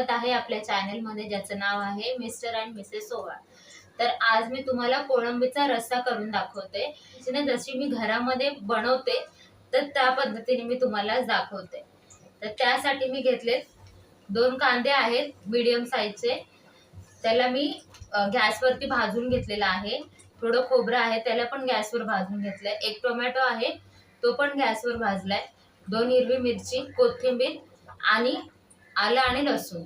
स्वागत आहे आपल्या चॅनेलमध्ये ज्याचं नाव आहे मिस्टर अँड मिसेस सोवा तर आज मी तुम्हाला कोळंबीचा रस्सा करून दाखवते. जशी मी घरामध्ये बनवते तर त्या पद्धतीने मी तुम्हाला दाखवते. तर त्यासाठी मी घेतले दोन कांदे आहेत मीडियम साईजचे त्याला मी गॅसवरती भाजून घेतलेला आहे. थोडं खोबरं आहे त्याला पण गॅसवर भाजून घेतलंय. एक टोमॅटो आहे तो पण गॅसवर भाजलाय. दोन हिरवी मिरची कोथिंबीर आणि आलं आणि लसूण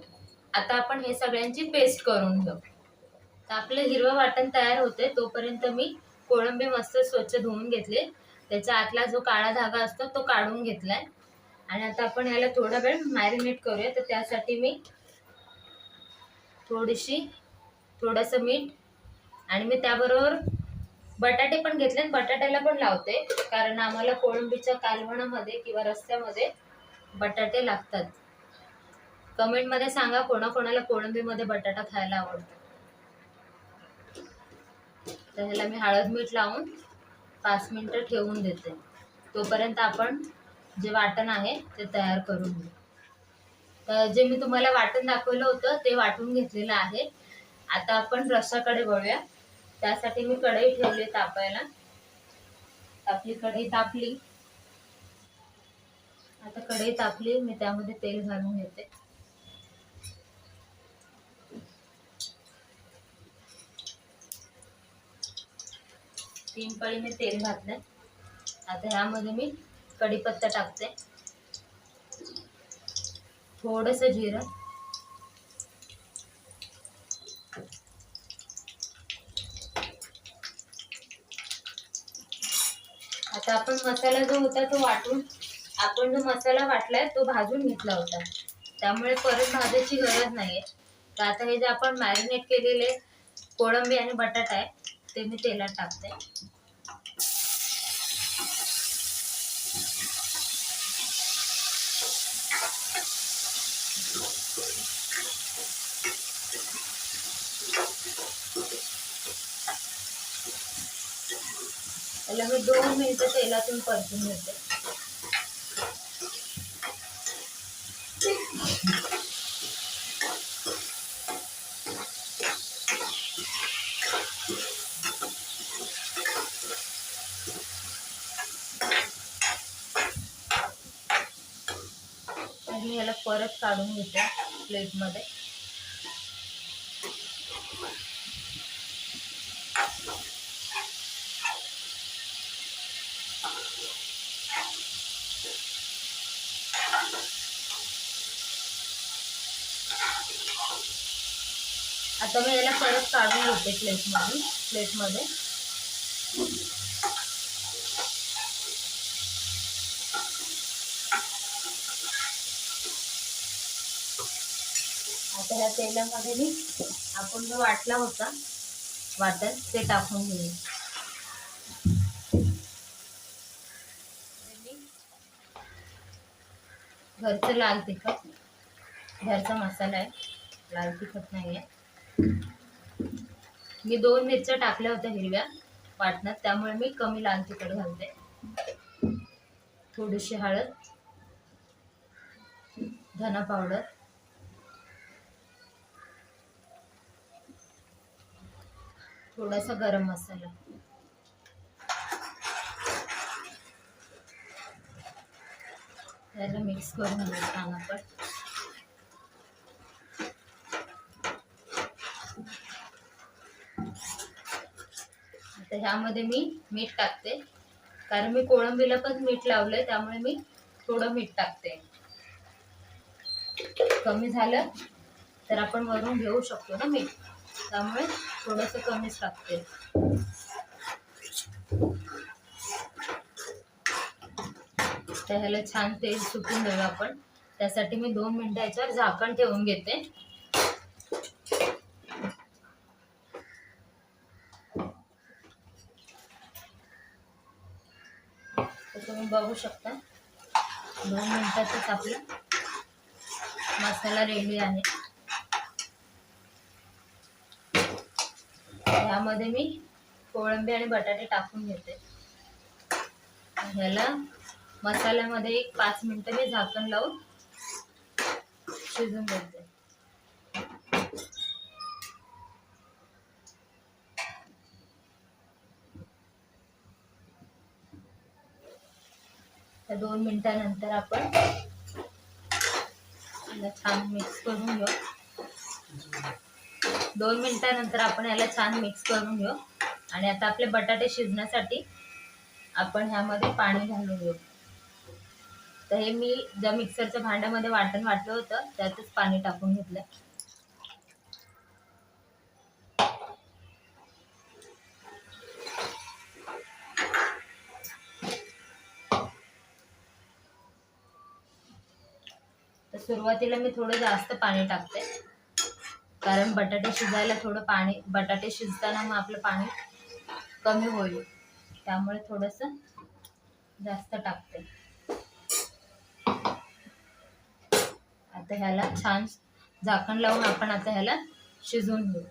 आता आपण हे सगळ्यांची पेस्ट करून घेऊ. तर आपलं हिरवं वाटण तयार होते तोपर्यंत मी कोळंबी मस्त स्वच्छ धुवून घेतले. त्याच्या आतला जो काळा धागा असतो तो काढून घेतलाय. आणि आता आपण याला थोडा वेळ मॅरिनेट करूया. तर त्यासाठी मी थोडीशी थोडंसं मीठ आणि मी त्याबरोबर बटाटे पण घेतले आणि बटाट्याला पण लावते. कारण आम्हाला कोळंबीच्या कालवणामध्ये किंवा रस्त्यामध्ये बटाटे लागतात. कमेंटमध्ये सांगा कोणाकोणाला कोळंबीमध्ये बटाटा खायला आवडतो. तर ह्याला मी हळद मीठ लावून पाच मिनटं ठेवून देते. तोपर्यंत आपण जे वाटण आहे ते तयार करून घेऊ. तर जे मी तुम्हाला वाटण दाखवलं होतं ते वाटून घेतलेलं आहे. आता आपण रस्साकडे वळूया त्यासाठी मी कढई ठेवली तापायला. आपली कढई तापली. आता कढई तापली मी त्यामध्ये तेल घालून घेते. तीन पळी मी तेल घातलंय. आता ह्यामध्ये मी कढीपत्ता टाकते. थोडस जिरं. आता आपण मसाला जो होता तो वाटून आपण जो मसाला वाटलाय तो भाजून घेतला होता. त्यामुळे परत भाजायची गरज नाहीये. तर आता हे जे आपण मॅरिनेट केलेले कोळंबी आणि बटाटा आहे ते मी तेलात टाकते. त्याला मी दोन मिनिटं तेलातून परतून घेते. याला परत काढून घेते प्लेटमध्ये. आता मी याला परत काढून घेते प्लेटमध्ये प्लेटमध्ये. आता ह्या तेलामध्ये मी आपण जो वाटला होता वाटण ते टाकून घेऊ घरचं लाल तिखट घरचा मसाला आहे. लाल तिखट नाही आहे मी दोन मिरच्या टाकल्या होत्या हिरव्या वाटणात त्यामुळे मी कमी लाल तिखट घालते. थोडीशी हळद धना पावडर थोडासा गरम मसाला. त्याला मिक्स करून घेऊ छान आपण. आता ह्यामध्ये मी मीठ टाकते. कारण मी कोळंबीला पण मीठ लावलंय त्यामुळे मी थोडं मीठ टाकते. कमी झालं तर आपण वरून घेऊ शकतो ना मीठ? त्यामुळे थोडंसं कमीच टाकते तर ह्याला छान तेल सुटून देऊ आपण. त्यासाठी मी दोन मिनिटं याच्यावर झाकण ठेवून घेते. तुम्ही बघू शकता. दोन मिनिटातच आपला मसाला रेडी आहे. यामध्ये मी कोळंबी आणि बटाटे टाकून घेते. ह्याला मसाल्यामध्ये एक पाच मिनटं मी झाकण लावून शिजून घेते. त्या दोन मिनिटानंतर आपण छान मिक्स करून घेऊ. दोन मिनिटानंतर आपण याला छान मिक्स करून घेऊ. आणि आता आपले बटाटे शिजण्यासाठी आपण ह्यामध्ये पाणी घालून घेऊ. तर हे मी ज्या मिक्सरच्या भांड्यामध्ये वाटण वाटलं होतं त्यातच पाणी टाकून घेतलं. तर सुरुवातीला मी थोडं जास्त पाणी टाकते. कारण बटाटे शिजायला थोडं पाणी बटाटे शिजताना मग आपलं पाणी कमी होईल. त्यामुळे थोडंसं जास्त टाकते. आता ह्याला छान झाकण लावून आपण आता ह्याला शिजवून घेऊ.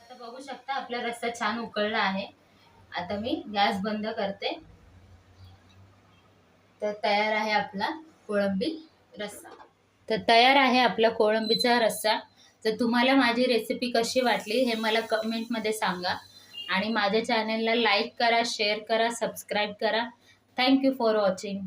आता बघू शकता आपला रस्सा छान उकळला आहे. आता मी गॅस बंद करते. तर तयार आहे आपला कोळंबी रस्सा. तर तयार आहे आपला कोळंबीचा रस्सा. तर तुम्हाला माझी रेसिपी कशी वाटली हे मला कमेंटमध्ये सांगा. आणि माझ्या चॅनलला लाईक करा शेअर करा सबस्क्राईब करा. Thank you for watching